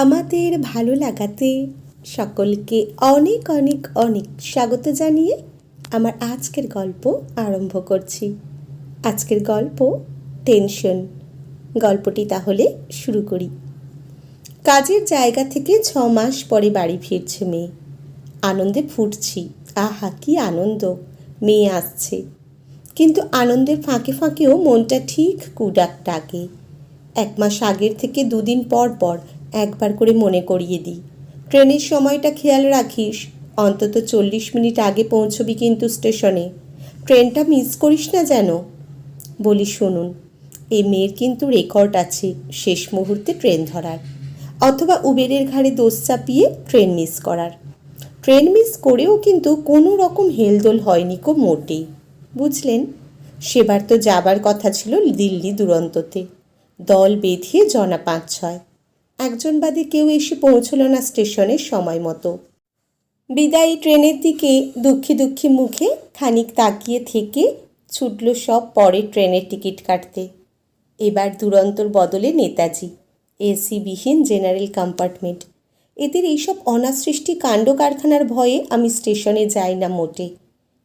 আমাদের ভালো লাগাতে সকলকে অনেক অনেক অনেক স্বাগত জানিয়ে আমার আজকের গল্প আরম্ভ করছি। আজকের গল্প টেনশন। গল্পটি তাহলে শুরু করি। কাজের জায়গা থেকে ছ মাস পরে বাড়ি ফিরছে মেয়ে। আনন্দে ফুটছি। আহা, কি আনন্দ! মেয়ে আসছে। কিন্তু আনন্দের ফাঁকে ফাঁকেও মনটা ঠিক কুডাক ডাকে এক মাস আগের থেকে দুদিন পর পর একবার করে মনে করিয়ে দিই। ট্রেনের সময়টা খেয়াল রাখিস, অন্তত চল্লিশ মিনিট আগে পৌঁছবি কিন্তু স্টেশনে। ট্রেনটা মিস করিস না যেন? বলি, শুনুন এই মেয়ের কিন্তু রেকর্ড আছে শেষ মুহূর্তে ট্রেন ধরার, অথবা উবেরের ঘাড়ে দোষ চাপিয়ে ট্রেন মিস করার। ট্রেন মিস করেও কিন্তু কোনো রকম হেলদোল হয়নি কো মোটেই। বুঝলেন? সেবার তো যাবার কথা ছিল দিল্লি দুরন্ততে। দল বেঁধিয়ে জনা পাঁচ ছয় একজন বাদে কেউ এসে পৌঁছলো না স্টেশনের সময় মতো। বিদায়ী ট্রেনের দিকে দুঃখী দুঃখী মুখে খানিক তাকিয়ে থেকে ছুটল সব পরে ট্রেনের টিকিট কাটতে। এবার দুরন্তর বদলে নেতাজি, এসিবিহীন জেনারেল কম্পার্টমেন্ট। এদের এইসব অনাসৃষ্টি কাণ্ড কারখানার ভয়ে আমি স্টেশনে যাই না মোটে।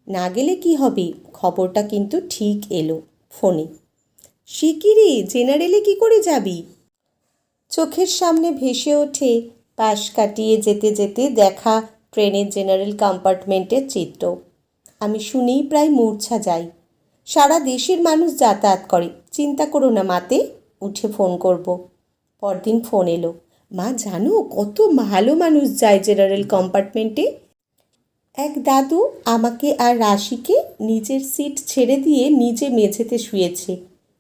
না গেলে কি হবে? খবরটা কিন্তু ঠিক এলো ফোনে। সে জেনারেলে কি করে যাবি? চোখের সামনে ভেসে ওঠে পাশ কাটিয়ে যেতে যেতে দেখা ট্রেনের জেনারেল কম্পার্টমেন্টের চিত্র। আমি শুনেই প্রায় মূর্ছা যাই। সারা দেশের মানুষ যাতায়াত করে। চিন্তা করো না মাতে, উঠে ফোন করব। পরদিন ফোন এলো। মা, জানো কত ভালো মানুষ যায় জেনারেল কম্পার্টমেন্টে। এক দাদু আমাকে আর রাশিকে নিজের সিট ছেড়ে দিয়ে নিজে মেঝেতে শুয়েছে।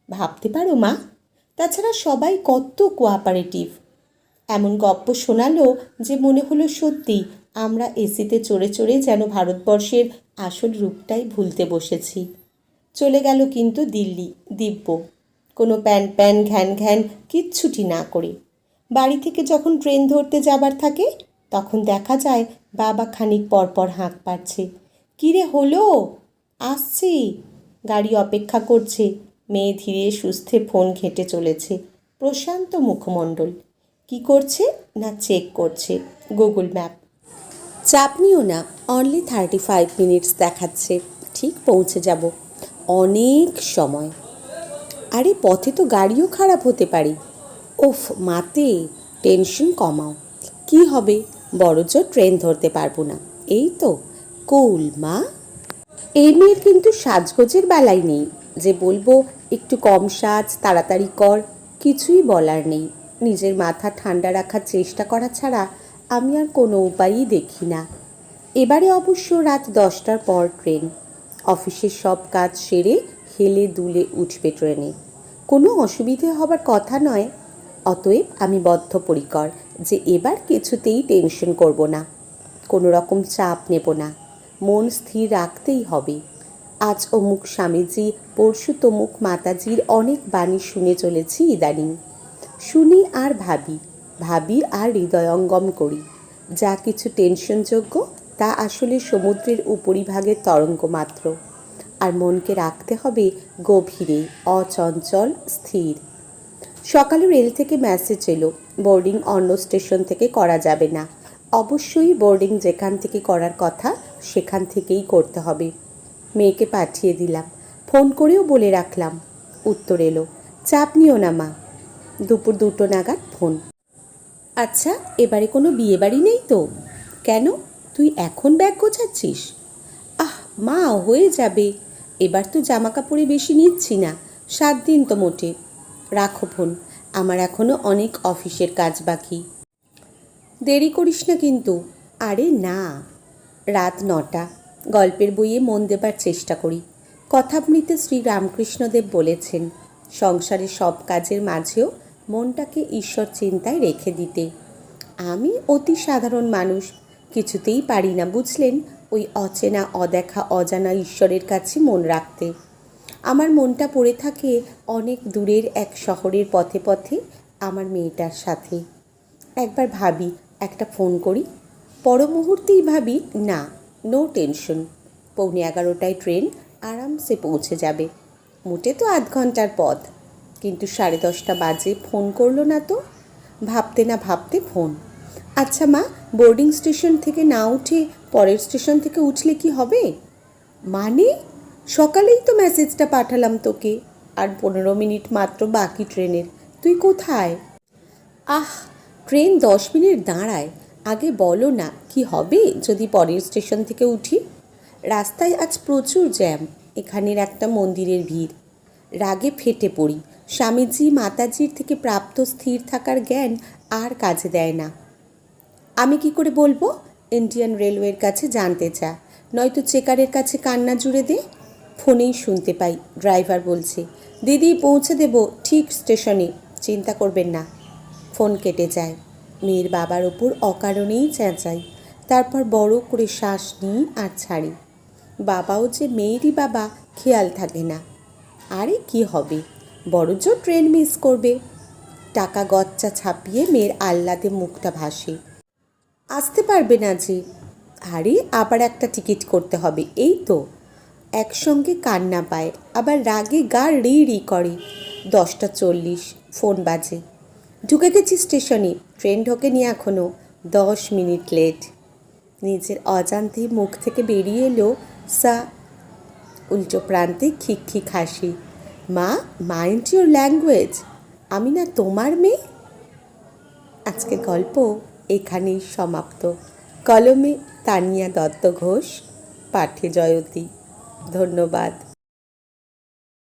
ভাবতে পারো মা তাছাড়া সবাই কত কোঅপারেটিভ এমন গপ্প শোনালো যে মনে হলো সত্যি আমরা এসিতে চড়ে চড়ে যেন ভারতবর্ষের আসল রূপটাই ভুলতে বসেছি। চলে গেল কিন্তু দিল্লি, দিব্য। কোনো প্যান প্যান, ঘ্যান ঘ্যান কিচ্ছুটি না করে। বাড়ি থেকে যখন ট্রেন ধরতে যাবার থাকে, তখন দেখা যায় বাবা খানিক পরপর হাঁক পাচ্ছে কিরে হলো? আসছি। গাড়ি অপেক্ষা করছে। মেয়ে ধীরে সুস্থে ফোন ঘেঁটে চলেছে। প্রশান্ত মুখমণ্ডল। কি করছে না চেক করছে? গুগল ম্যাপ চাপ নিও না অনলি থার্টি ফাইভ মিনিটস দেখাচ্ছে। ঠিক পৌঁছে যাব। অনেক সময়। আরে, পথে তো গাড়িও খারাপ হতে পারে। ওফ, মাতে টেনশন কমাও। কি হবে? বড়জোর ট্রেন ধরতে পারব না। এই তো, কুল মা। এই মেয়ের কিন্তু সাজগোজের বেলায় নেই। যে বলব, একটু কম সাজ, তাড়াতাড়ি কর, কিছুই বলার নেই। নিজের মাথা ঠান্ডা রাখার চেষ্টা করা ছাড়া আমি আর কোনো উপায়ই দেখি না। এবারে অবশ্য রাত দশটার পর ট্রেন। অফিসের সব কাজ সেরে হেলে দুলে উঠবে ট্রেনে। কোনো অসুবিধে হবার কথা নয়। অতএব আমি বদ্ধপরিকর যে এবার কিছুতেই টেনশন করব না। কোনো রকম চাপ নেব না। মন স্থির রাখতেই হবে। আজ অমুক স্বামীজি, পরশু তমুক মাতাজির অনেক বাণী শুনে চলেছি ইদানিং। শুনি আর ভাবি ভাবি আর হৃদয়ঙ্গম করি। যা কিছু টেনশনযোগ্য তা আসলে সমুদ্রের উপরিভাগের তরঙ্গ মাত্র। আর মনকে রাখতে হবে গভীরে, অচঞ্চল, স্থির। সকালে রেল থেকে মেসেজ এলো বোর্ডিং অন্য স্টেশন থেকে করা যাবে না। অবশ্যই বোর্ডিং যেখান থেকে করার কথা, সেখান থেকেই করতে হবে। মেয়েকে পাঠিয়ে দিলাম। ফোন করেও বলে রাখলাম। উত্তর এলো, চাপ নিও না মা। দুপুর দুটো নাগাদ ফোন। আচ্ছা এবারে কোনো বিয়ে বাড়ি নেই তো? কেন? তুই এখন ব্যাগ গোছাচ্ছিস? আহ, মা, হয়ে যাবে। এবার তো জামা কাপড়ে বেশি নিচ্ছি না, সাত দিন তো মোটে। রাখো ফোন, আমার এখনও অনেক অফিসের কাজ বাকি। দেরি করিস না কিন্তু। আরে না, রাত নটা। গল্পের বইয়ে মন দেবার চেষ্টা করি। কথামৃতে শ্রী রামকৃষ্ণদেব বলেছেন, সংসারের সব কাজের মাঝেও মনটাকে ঈশ্বর চিন্তায় রেখে দিতে। আমি অতি সাধারণ মানুষ, কিছুতেই পারি না বুঝলেন ওই অচেনা, অদেখা, অজানা ঈশ্বরের কাছে মন রাখতে। আমার মনটা পড়ে থাকে অনেক দূরের এক শহরের পথে পথে আমার মেয়েটার সাথে। একবার ভাবি, একটা ফোন করি পর মুহূর্তেই ভাবি, না নো টেনশন পৌনে এগারোটায় ট্রেন আরামসে পৌঁছে যাবে। মোটে তো আধ ঘণ্টার পথ। কিন্তু সাড়ে দশটা বাজে ফোন করল না তো? ভাবতে না ভাবতে ফোন। আচ্ছা মা বোর্ডিং স্টেশন থেকে না উঠে পরের স্টেশন থেকে উঠলে কি হবে? মানে? সকালেই তো মেসেজটা পাঠালাম তোকে। আর পনেরো মিনিট মাত্র বাকি ট্রেনের। তুই কোথায়? আহ, ট্রেন দশ মিনিট দাঁড়ায়। আগে বলো না, কি হবে যদি পরের স্টেশন থেকে উঠি? রাস্তায় আজ প্রচুর জ্যাম, এখানের একটা মন্দিরের ভিড়। রাগে ফেটে পড়ি, স্বামীজি মাতাজির থেকে প্রাপ্ত স্থির থাকার জ্ঞান আর কাজে দেয় না। আমি কি করে বলব? ইন্ডিয়ান রেলওয়ের কাছে জানতে চা, নয়তো চেকারের কাছে কান্না জুড়ে দে? ফোনেই শুনতে পাই, ড্রাইভার বলছে, দিদি, পৌঁছে দেব, ঠিক স্টেশনে, চিন্তা করবেন না। ফোন কেটে যায়। মেয়ের বাবার ওপর অকারণেই চেঁচাই, তারপর বড় করে শ্বাস নিই আর ছাড়ি। বাবাও যে মেয়েরই বাবা, খেয়াল থাকে না। আরে কি হবে? বড় জোর ট্রেন মিস করবে। টাকা গচ্চা ছাপিয়ে মেয়ের আহ্লাদে মুখটা ভাসে। আসতে পারবে না যে। আরে, আবার একটা টিকিট করতে হবে, এই তো। একসঙ্গে কান্না পায়, আবার রাগে গা রি রি করে। দশটা চল্লিশ, ফোন বাজে। ঢুকে গেছি স্টেশনে। ট্রেন ঢোকেনি এখনও দশ মিনিট লেট। নিজের অজান্তে মুখ থেকে বেরিয়ে এলো সা। উল্টো প্রান্তে খিক হাসি। মা মাইন্ড ইউর ল্যাঙ্গুয়েজ আমি না তোমার মেয়ে? আজকের গল্প এখানেই সমাপ্ত। কলমে তানিয়া দত্ত ঘোষ, পাঠে জয়তী। ধন্যবাদ।